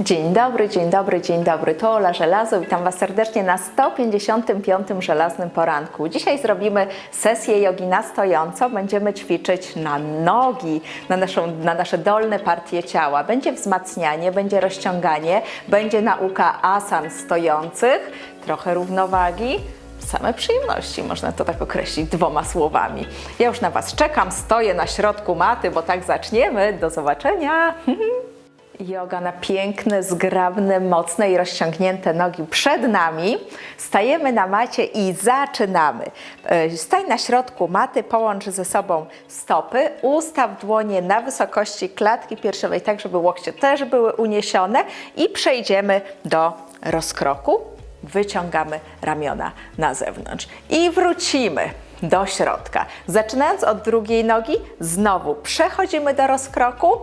Dzień dobry, dzień dobry, dzień dobry. To Ola Żelazo. Witam Was serdecznie na 155. żelaznym poranku. Dzisiaj zrobimy sesję jogi na stojąco. Będziemy ćwiczyć na nogi, na, naszą, na nasze dolne partie ciała. Będzie wzmacnianie, będzie rozciąganie, będzie nauka asan stojących, trochę równowagi. Same przyjemności, można to tak określić dwoma słowami. Ja już na Was czekam, stoję na środku maty, bo tak zaczniemy. Do zobaczenia. Yoga na piękne, zgrabne, mocne i rozciągnięte nogi przed nami. Stajemy na macie i zaczynamy. E, Stań na środku maty, połącz ze sobą stopy, ustaw dłonie na wysokości klatki piersiowej, tak żeby łokcie też były uniesione i przejdziemy do rozkroku. Wyciągamy ramiona na zewnątrz i wrócimy do środka. Zaczynając od drugiej nogi, znowu przechodzimy do rozkroku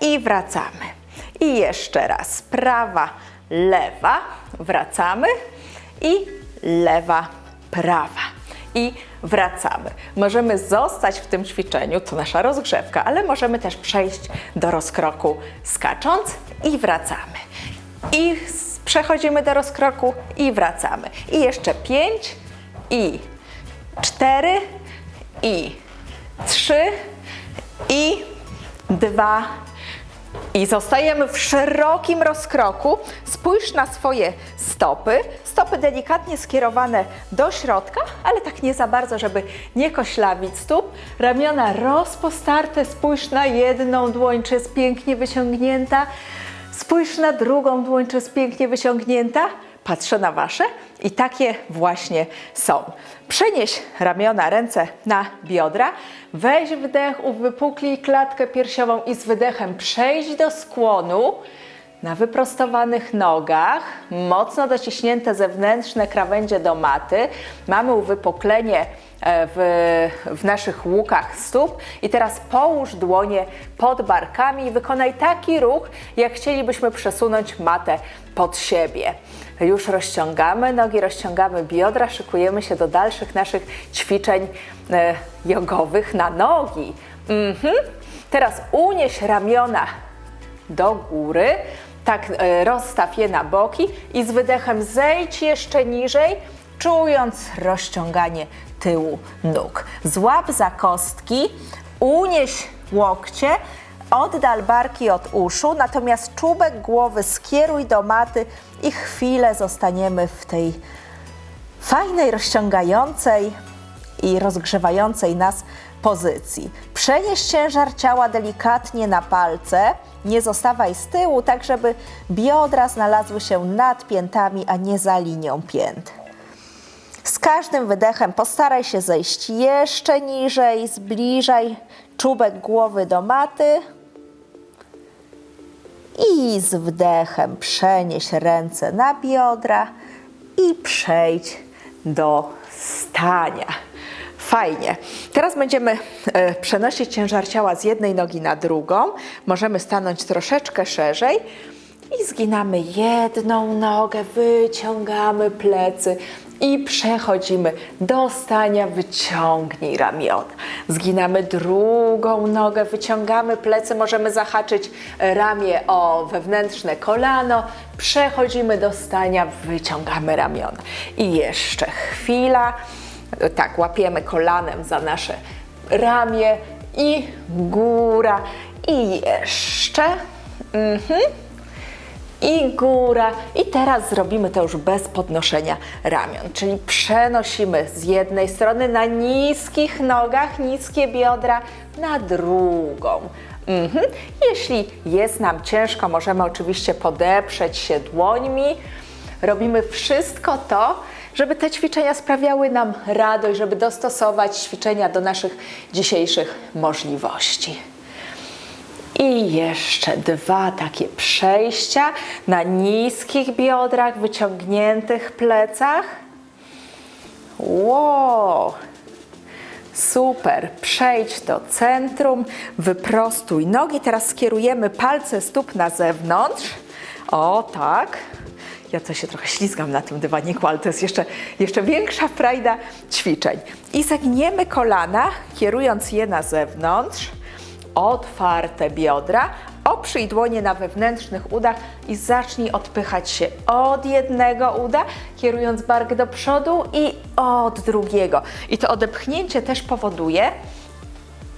i wracamy. I jeszcze raz. Prawa, lewa, wracamy i lewa, prawa. I wracamy. Możemy zostać w tym ćwiczeniu, to nasza rozgrzewka, ale możemy też przejść do rozkroku skacząc i wracamy. I przechodzimy do rozkroku i wracamy. I jeszcze pięć i cztery i trzy i dwa i zostajemy w szerokim rozkroku. Spójrz na swoje stopy. Stopy delikatnie skierowane do środka, ale tak nie za bardzo, żeby nie koślawić stóp. Ramiona rozpostarte. Spójrz na jedną dłoń, czy jest pięknie wyciągnięta. Spójrz na drugą dłoń, czy jest pięknie wyciągnięta. Patrzę na Wasze i takie właśnie są. Przenieś ramiona, ręce na biodra, weź wdech, uwypuklij klatkę piersiową i z wydechem przejdź do skłonu na wyprostowanych nogach, mocno dociśnięte zewnętrzne krawędzie do maty. Mamy uwypuklenie w, w naszych łukach stóp i teraz połóż dłonie pod barkami i wykonaj taki ruch, jak chcielibyśmy przesunąć matę pod siebie. Już rozciągamy nogi, rozciągamy biodra, szykujemy się do dalszych naszych ćwiczeń e, jogowych na nogi. Mhm. Teraz unieś ramiona do góry, tak e, rozstaw je na boki i z wydechem zejdź jeszcze niżej, czując rozciąganie tyłu nóg. Złap za kostki, unieś łokcie, oddal barki od uszu, natomiast czubek głowy skieruj do maty i chwilę zostaniemy w tej fajnej, rozciągającej i rozgrzewającej nas pozycji. Przenieś ciężar ciała delikatnie na palce, nie zostawaj z tyłu, tak żeby biodra znalazły się nad piętami, a nie za linią pięt. Z każdym wydechem postaraj się zejść jeszcze niżej, zbliżaj czubek głowy do maty. I z wdechem przenieś ręce na biodra i przejdź do stania. Fajnie. Teraz będziemy e, przenosić ciężar ciała z jednej nogi na drugą. Możemy stanąć troszeczkę szerzej i zginamy jedną nogę, wyciągamy plecy i przechodzimy do stania, wyciągnij ramiona. Zginamy drugą nogę, wyciągamy plecy, możemy zahaczyć ramię o wewnętrzne kolano, przechodzimy do stania, wyciągamy ramiona. I jeszcze chwila, tak, łapiemy kolanem za nasze ramię i góra i jeszcze. Mhm i góra. I teraz zrobimy to już bez podnoszenia ramion, czyli przenosimy z jednej strony na niskich nogach, niskie biodra, na drugą. Mhm. Jeśli jest nam ciężko, możemy oczywiście podeprzeć się dłońmi. Robimy wszystko to, żeby te ćwiczenia sprawiały nam radość, żeby dostosować ćwiczenia do naszych dzisiejszych możliwości. I jeszcze dwa takie przejścia na niskich biodrach, wyciągniętych plecach. Wow! Super. Przejdź do centrum, wyprostuj nogi. Teraz skierujemy palce stóp na zewnątrz. O, tak. Ja to się trochę ślizgam na tym dywaniku, ale to jest jeszcze, jeszcze większa frajda ćwiczeń. I zagniemy kolana, kierując je na zewnątrz otwarte biodra, Oprzyj dłonie na wewnętrznych udach i zacznij odpychać się od jednego uda, kierując bark do przodu i od drugiego. I to odepchnięcie też powoduje,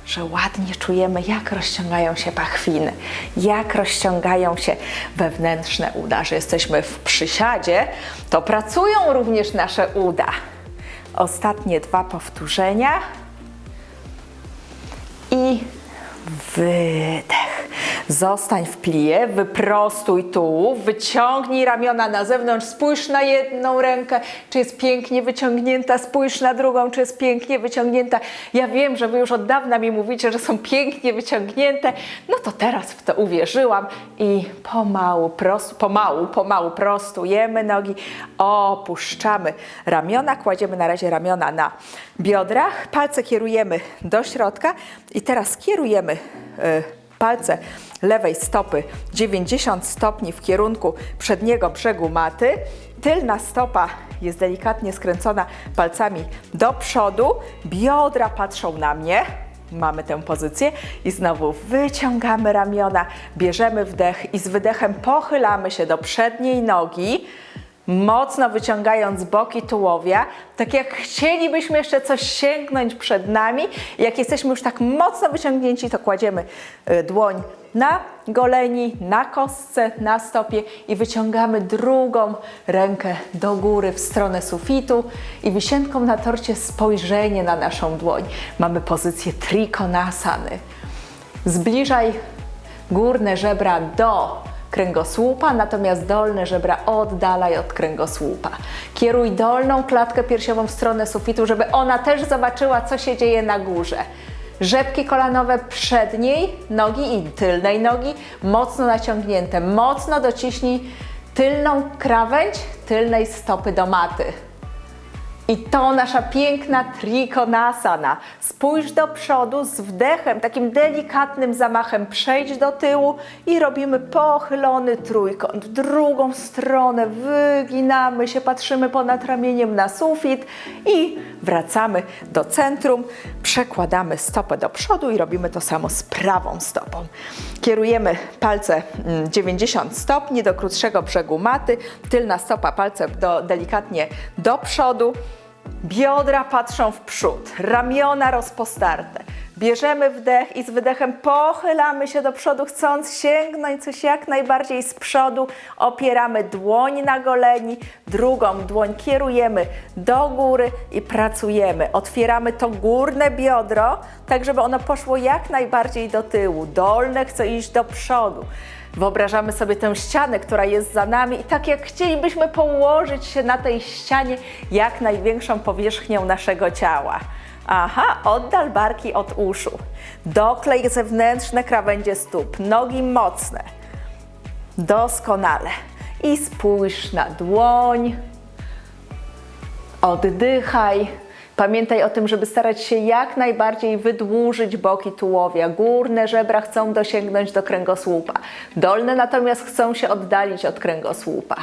że ładnie czujemy, jak rozciągają się pachwiny, jak rozciągają się wewnętrzne uda. Że jesteśmy w przysiadzie, to pracują również nasze uda. Ostatnie dwa powtórzenia. I wydech. Zostań w plie, wyprostuj tułów, wyciągnij ramiona na zewnątrz, spójrz na jedną rękę, czy jest pięknie wyciągnięta, spójrz na drugą, czy jest pięknie wyciągnięta. Ja wiem, że wy już od dawna mi mówicie, że są pięknie wyciągnięte, no to teraz w to uwierzyłam i pomału, prost, pomału, pomału prostujemy nogi, opuszczamy ramiona, kładziemy na razie ramiona na biodrach, palce kierujemy do środka i teraz kierujemy y, palce lewej stopy 90 stopni w kierunku przedniego brzegu maty. Tylna stopa jest delikatnie skręcona palcami do przodu, biodra patrzą na mnie. Mamy tę pozycję i znowu wyciągamy ramiona, bierzemy wdech i z wydechem pochylamy się do przedniej nogi mocno wyciągając boki tułowia, tak jak chcielibyśmy jeszcze coś sięgnąć przed nami. Jak jesteśmy już tak mocno wyciągnięci, to kładziemy y, dłoń na goleni, na kostce, na stopie i wyciągamy drugą rękę do góry w stronę sufitu i wisienką na torcie spojrzenie na naszą dłoń. Mamy pozycję trikonasany. Zbliżaj górne żebra do kręgosłupa, natomiast dolne żebra oddalaj od kręgosłupa. Kieruj dolną klatkę piersiową w stronę sufitu, żeby ona też zobaczyła, co się dzieje na górze. Rzepki kolanowe przedniej nogi i tylnej nogi mocno naciągnięte. Mocno dociśnij tylną krawędź tylnej stopy do maty. I to nasza piękna trikonasana. Spójrz do przodu z wdechem, takim delikatnym zamachem przejdź do tyłu i robimy pochylony trójkąt. W drugą stronę wyginamy się, patrzymy ponad ramieniem na sufit i wracamy do centrum. Przekładamy stopę do przodu i robimy to samo z prawą stopą. Kierujemy palce mm, 90 stopni do krótszego brzegu maty, tylna stopa palce do, delikatnie do przodu. Biodra patrzą w przód, ramiona rozpostarte. Bierzemy wdech i z wydechem pochylamy się do przodu, chcąc sięgnąć coś jak najbardziej z przodu. Opieramy dłoń na goleni, drugą dłoń kierujemy do góry i pracujemy. Otwieramy to górne biodro, tak żeby ono poszło jak najbardziej do tyłu. Dolne chce iść do przodu. Wyobrażamy sobie tę ścianę, która jest za nami i tak jak chcielibyśmy położyć się na tej ścianie jak największą powierzchnią naszego ciała. Aha, oddal barki od uszu. Doklej zewnętrzne krawędzie stóp, nogi mocne. Doskonale. I spójrz na dłoń. Oddychaj. Pamiętaj o tym, żeby starać się jak najbardziej wydłużyć boki tułowia. Górne żebra chcą dosięgnąć do kręgosłupa, dolne natomiast chcą się oddalić od kręgosłupa.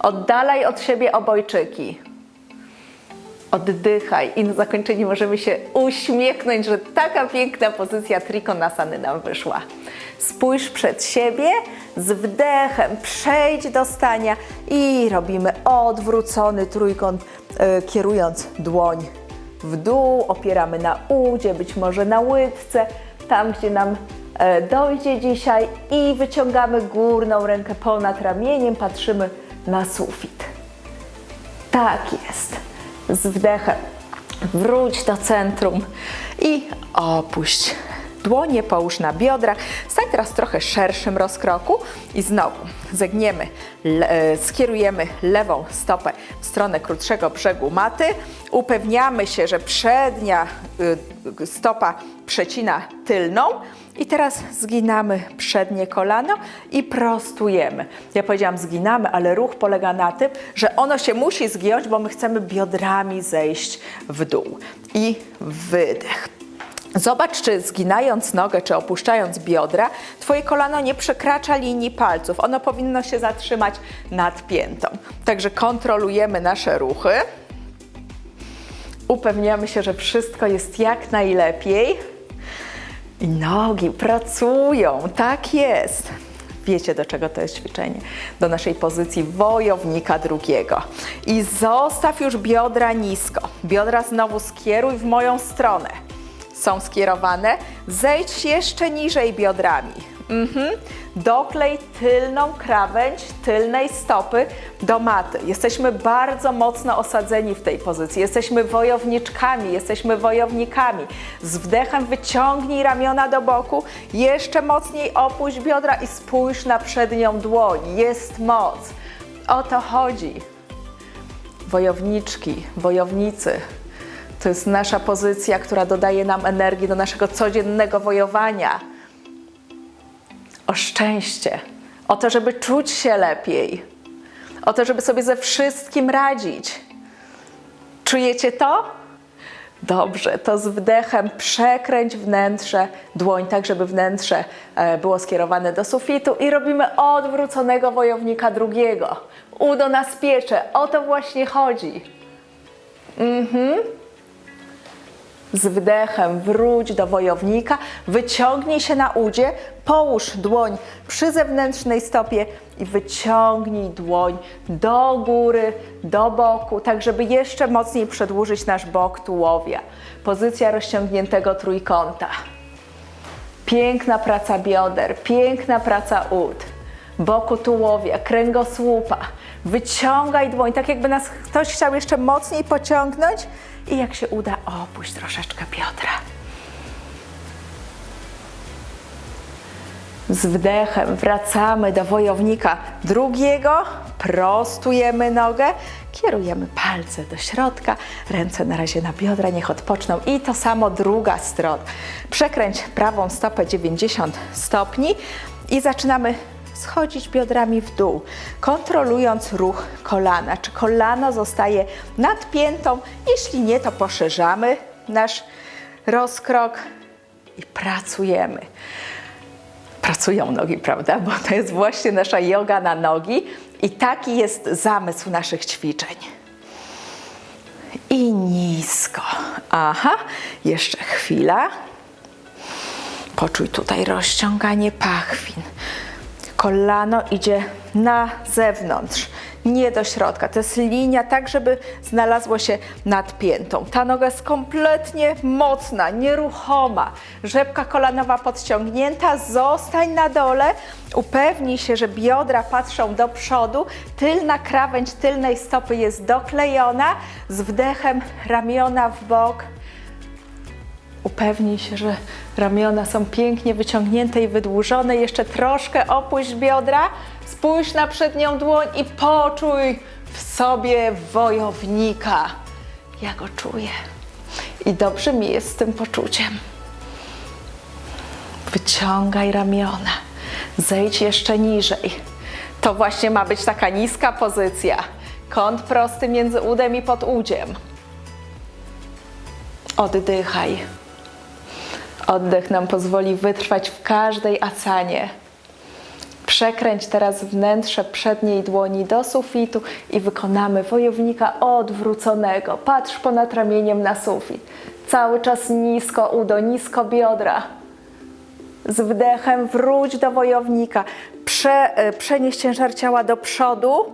Oddalaj od siebie obojczyki. Oddychaj i na zakończenie możemy się uśmiechnąć, że taka piękna pozycja trikonasany nam wyszła. Spójrz przed siebie, z wdechem przejdź do stania i robimy odwrócony trójkąt, kierując dłoń w dół, opieramy na udzie, być może na łydce, tam gdzie nam e, dojdzie dzisiaj i wyciągamy górną rękę ponad ramieniem, patrzymy na sufit. Tak jest. Z wdechem wróć do centrum i opuść. Dłonie połóż na biodrach. Stań teraz trochę szerszym rozkroku i znowu zegniemy, le, e, skierujemy lewą stopę w stronę krótszego brzegu maty. Upewniamy się, że przednia y, stopa przecina tylną. I teraz zginamy przednie kolano i prostujemy. Ja powiedziałam zginamy, ale ruch polega na tym, że ono się musi zgiąć, bo my chcemy biodrami zejść w dół. I wydech. Zobacz, czy zginając nogę, czy opuszczając biodra, Twoje kolano nie przekracza linii palców. Ono powinno się zatrzymać nad piętą. Także kontrolujemy nasze ruchy. Upewniamy się, że wszystko jest jak najlepiej. I nogi pracują, tak jest. Wiecie, do czego to jest ćwiczenie? Do naszej pozycji wojownika drugiego. I zostaw już biodra nisko. Biodra znowu skieruj w moją stronę. Są skierowane. Zejdź jeszcze niżej biodrami. Mhm. Doklej tylną krawędź tylnej stopy do maty. Jesteśmy bardzo mocno osadzeni w tej pozycji. Jesteśmy wojowniczkami, jesteśmy wojownikami. Z wdechem wyciągnij ramiona do boku, jeszcze mocniej opuść biodra i spójrz na przednią dłoń. Jest moc. O to chodzi. Wojowniczki, wojownicy. To jest nasza pozycja, która dodaje nam energii do naszego codziennego wojowania o szczęście, o to, żeby czuć się lepiej, o to, żeby sobie ze wszystkim radzić. Czujecie to? Dobrze, to z wdechem przekręć wnętrze dłoń, tak żeby wnętrze e, było skierowane do sufitu i robimy odwróconego wojownika drugiego. Udo na spiecze, o to właśnie chodzi. Z wdechem wróć do wojownika, wyciągnij się na udzie, połóż dłoń przy zewnętrznej stopie i wyciągnij dłoń do góry, do boku, tak żeby jeszcze mocniej przedłużyć nasz bok tułowia. Pozycja rozciągniętego trójkąta. Piękna praca bioder, piękna praca ud, boku tułowia, kręgosłupa. Wyciągaj dłoń, tak jakby nas ktoś chciał jeszcze mocniej pociągnąć i jak się uda, opuść troszeczkę biodra. Z wdechem wracamy do wojownika drugiego, prostujemy nogę, kierujemy palce do środka, ręce na razie na biodra, niech odpoczną i to samo druga strona. Przekręć prawą stopę 90 stopni i zaczynamy schodzić biodrami w dół, kontrolując ruch kolana. Czy kolano zostaje nad piętą? Jeśli nie, to poszerzamy nasz rozkrok i pracujemy pracują nogi, prawda? Bo to jest właśnie nasza yoga na nogi i taki jest zamysł naszych ćwiczeń. I nisko. Aha, jeszcze chwila. Poczuj tutaj rozciąganie pachwin. Kolano idzie na zewnątrz, nie do środka. To jest linia tak, żeby znalazło się nad piętą. Ta noga jest kompletnie mocna, nieruchoma. Rzepka kolanowa podciągnięta, zostań na dole. Upewnij się, że biodra patrzą do przodu, tylna krawędź tylnej stopy jest doklejona. Z wdechem ramiona w bok. Upewnij się, że ramiona są pięknie wyciągnięte i wydłużone. Jeszcze troszkę opuść biodra, spójrz na przednią dłoń i poczuj w sobie wojownika. Ja go czuję. I dobrze mi jest z tym poczuciem. Wyciągaj ramiona, zejdź jeszcze niżej. To właśnie ma być taka niska pozycja. Kąt prosty między udem i podudziem. Oddychaj. Oddech nam pozwoli wytrwać w każdej asanie. Przekręć teraz wnętrze przedniej dłoni do sufitu i wykonamy wojownika odwróconego. Patrz ponad ramieniem na sufit. Cały czas nisko udo, nisko biodra. Z wdechem wróć do wojownika. Prze, e, przenieś ciężar ciała do przodu.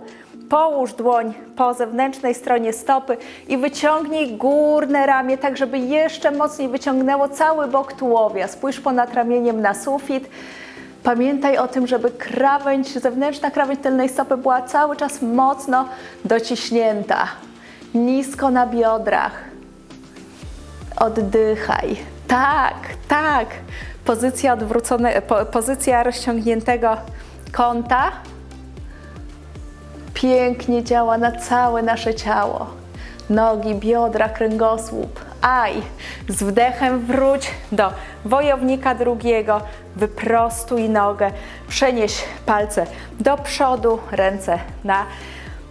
Połóż dłoń po zewnętrznej stronie stopy i wyciągnij górne ramię, tak żeby jeszcze mocniej wyciągnęło cały bok tułowia. Spójrz ponad ramieniem na sufit. Pamiętaj o tym, żeby krawędź, zewnętrzna krawędź tylnej stopy była cały czas mocno dociśnięta. Nisko na biodrach. Oddychaj. Tak, tak. Pozycja odwrócone, po, pozycja rozciągniętego kąta pięknie działa na całe nasze ciało. Nogi, biodra, kręgosłup. Aj, z wdechem wróć do wojownika drugiego, wyprostuj nogę, przenieś palce do przodu, ręce na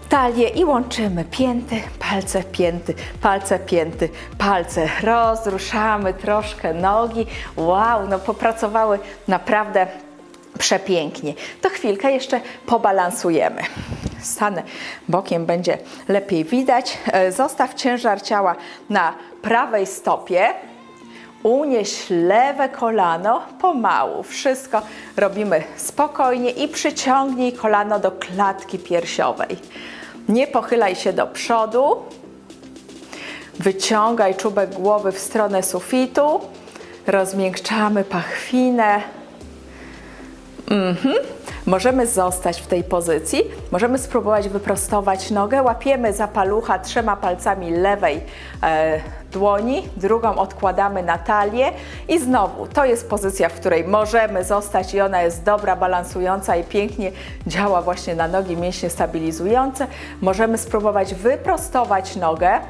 talię i łączymy pięty, palce, pięty, palce, pięty, palce. Rozruszamy troszkę nogi. Wow, no popracowały naprawdę przepięknie. To chwilkę jeszcze pobalansujemy. Stanę bokiem, będzie lepiej widać. E, Zostaw ciężar ciała na prawej stopie. Unieś lewe kolano pomału. Wszystko robimy spokojnie i przyciągnij kolano do klatki piersiowej. Nie pochylaj się do przodu. Wyciągaj czubek głowy w stronę sufitu. Rozmiękczamy pachwinę. Mhm. Możemy zostać w tej pozycji. Możemy spróbować wyprostować nogę. Łapiemy za palucha trzema palcami lewej e, dłoni, drugą odkładamy na talię i znowu to jest pozycja, w której możemy zostać i ona jest dobra, balansująca i pięknie działa właśnie na nogi, mięśnie stabilizujące. Możemy spróbować wyprostować nogę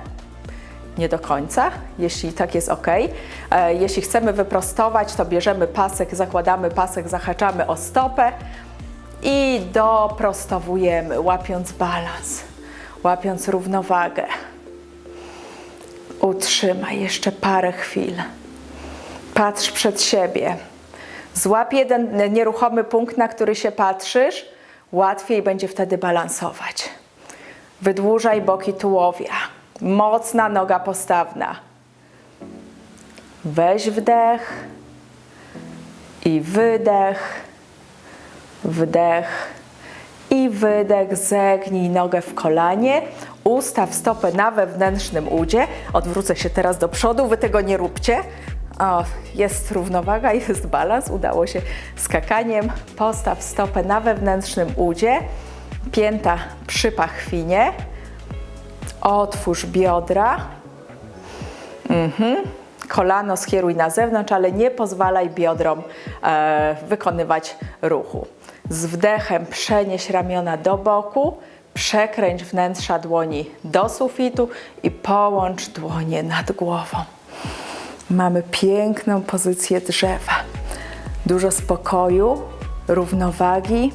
nie do końca, jeśli tak jest ok. E, Jeśli chcemy wyprostować, to bierzemy pasek, zakładamy pasek, zahaczamy o stopę i doprostowujemy, łapiąc balans, łapiąc równowagę. Utrzymaj jeszcze parę chwil. Patrz przed siebie. Złap jeden nieruchomy punkt, na który się patrzysz, łatwiej będzie wtedy balansować. Wydłużaj boki tułowia. Mocna noga postawna. Weź wdech i wydech, wdech i wydech. Zegnij nogę w kolanie. Ustaw stopę na wewnętrznym udzie. Odwrócę się teraz do przodu. Wy tego nie róbcie. O, jest równowaga, jest balans. Udało się skakaniem. Postaw stopę na wewnętrznym udzie. Pięta przy pachwinie. Otwórz biodra. Mhm. Kolano skieruj na zewnątrz, ale nie pozwalaj biodrom e, wykonywać ruchu. Z wdechem przenieś ramiona do boku, przekręć wnętrza dłoni do sufitu i połącz dłonie nad głową. Mamy piękną pozycję drzewa. Dużo spokoju, równowagi.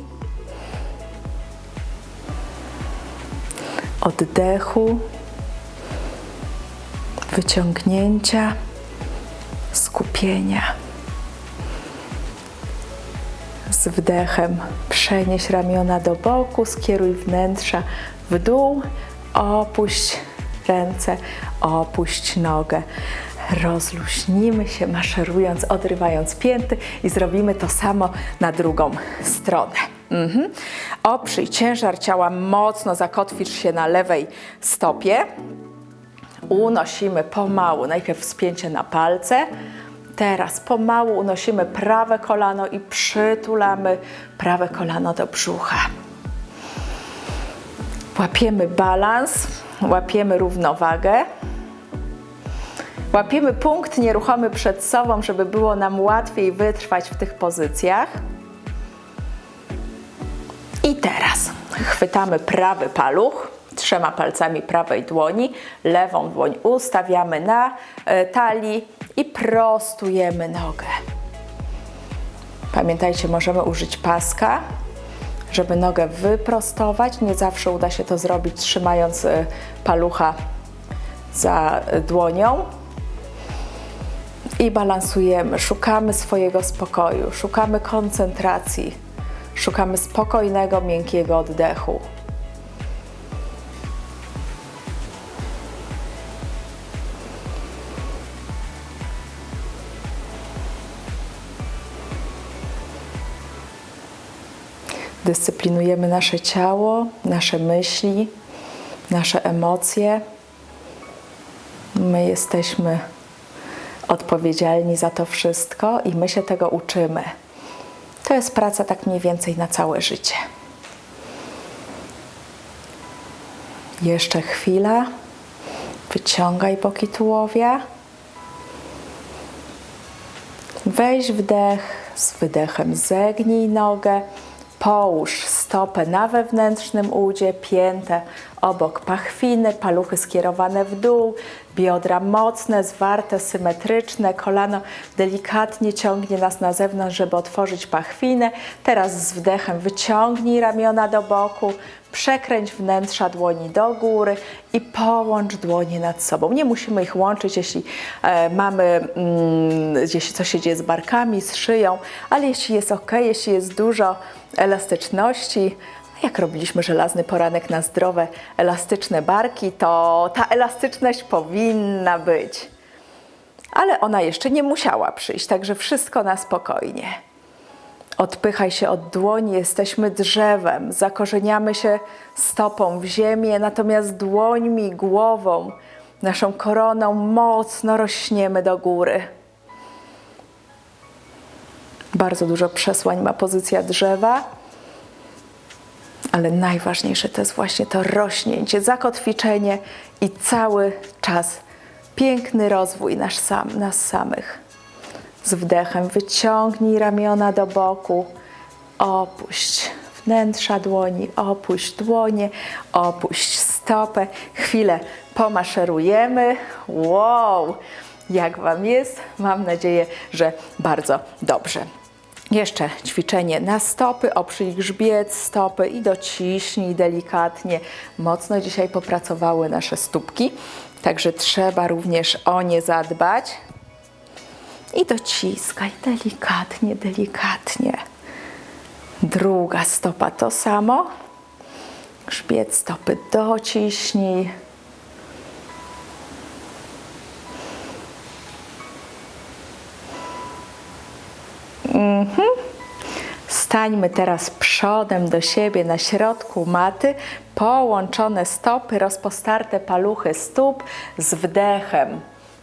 oddechu, wyciągnięcia, skupienia. Z wdechem przenieś ramiona do boku, skieruj wnętrza w dół, opuść ręce, opuść nogę. Rozluźnimy się, maszerując, odrywając pięty i zrobimy to samo na drugą stronę. Mhm. Oprzyj ciężar ciała mocno, zakotwicz się na lewej stopie. Unosimy pomału, najpierw wspięcie na palce. Teraz pomału unosimy prawe kolano i przytulamy prawe kolano do brzucha. Łapiemy balans, łapiemy równowagę. Łapiemy punkt nieruchomy przed sobą, żeby było nam łatwiej wytrwać w tych pozycjach. I teraz chwytamy prawy paluch trzema palcami prawej dłoni, lewą dłoń ustawiamy na e, talii i prostujemy nogę. Pamiętajcie, możemy użyć paska, żeby nogę wyprostować. Nie zawsze uda się to zrobić trzymając e, palucha za e, dłonią. I balansujemy, szukamy swojego spokoju, szukamy koncentracji, szukamy spokojnego, miękkiego oddechu. Dyscyplinujemy nasze ciało, nasze myśli, nasze emocje. My jesteśmy odpowiedzialni za to wszystko i my się tego uczymy. To jest praca tak mniej więcej na całe życie. Jeszcze chwila. Wyciągaj boki tułowia. Weź wdech, z wydechem zegnij nogę. Połóż stopę na wewnętrznym udzie, piętę obok pachwiny, paluchy skierowane w dół, biodra mocne, zwarte, symetryczne, kolano delikatnie ciągnie nas na zewnątrz, żeby otworzyć pachwinę. Teraz z wdechem wyciągnij ramiona do boku, przekręć wnętrza dłoni do góry i połącz dłonie nad sobą. Nie musimy ich łączyć, jeśli e, mamy, mm, jeśli coś się dzieje z barkami, z szyją, ale jeśli jest ok, jeśli jest dużo elastyczności, jak robiliśmy żelazny poranek na zdrowe, elastyczne barki, to ta elastyczność powinna być. ale ona jeszcze nie musiała przyjść, także wszystko na spokojnie. Odpychaj się od dłoni, jesteśmy drzewem, zakorzeniamy się stopą w ziemię, natomiast dłońmi, głową, naszą koroną mocno rośniemy do góry. Bardzo dużo przesłań ma pozycja drzewa, ale najważniejsze to jest właśnie to rośnięcie, zakotwiczenie i cały czas piękny rozwój nasz sam, nas samych. Z wdechem wyciągnij ramiona do boku, opuść wnętrza dłoni, opuść dłonie, opuść stopę. Chwilę pomaszerujemy. Wow! Jak Wam jest? Mam nadzieję, że bardzo dobrze. Jeszcze ćwiczenie na stopy, oprzyj grzbiet stopy i dociśnij delikatnie. Mocno dzisiaj popracowały nasze stópki, także trzeba również o nie zadbać. I dociskaj delikatnie, delikatnie. Druga stopa to samo. Grzbiet stopy dociśnij. Stańmy teraz przodem do siebie na środku maty, połączone stopy, rozpostarte paluchy stóp z wdechem.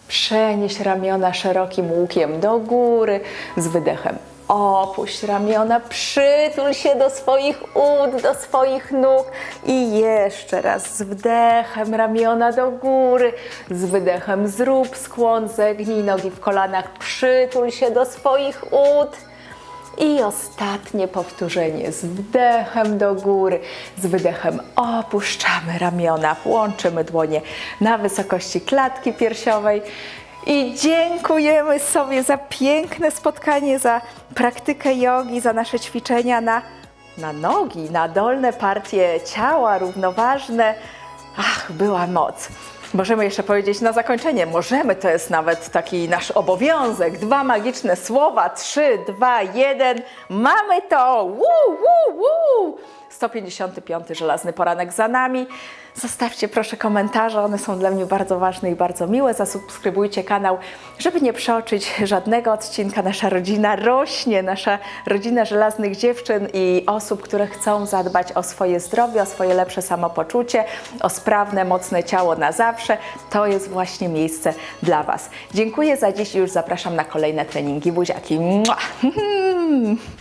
Przenieś ramiona szerokim łukiem do góry, z wydechem opuść ramiona, przytul się do swoich ud, do swoich nóg i jeszcze raz z wdechem ramiona do góry, z wydechem zrób skłon, zegnij nogi w kolanach, przytul się do swoich ud. I ostatnie powtórzenie z wdechem do góry, z wydechem opuszczamy ramiona, łączymy dłonie na wysokości klatki piersiowej. I dziękujemy sobie za piękne spotkanie, za praktykę jogi, za nasze ćwiczenia na, na nogi, na dolne partie ciała równoważne. Ach, była moc. Możemy jeszcze powiedzieć na zakończenie, możemy, to jest nawet taki nasz obowiązek. Dwa magiczne słowa, trzy, dwa, jeden. Mamy to! Woo, woo, woo! 155 żelazny poranek za nami. Zostawcie proszę komentarze, one są dla mnie bardzo ważne i bardzo miłe. Zasubskrybujcie kanał, żeby nie przeoczyć żadnego odcinka. Nasza rodzina rośnie, nasza rodzina żelaznych dziewczyn i osób, które chcą zadbać o swoje zdrowie, o swoje lepsze samopoczucie, o sprawne, mocne ciało na zawsze. To jest właśnie miejsce dla Was. Dziękuję za dziś i już zapraszam na kolejne treningi. Buziaki. Mua!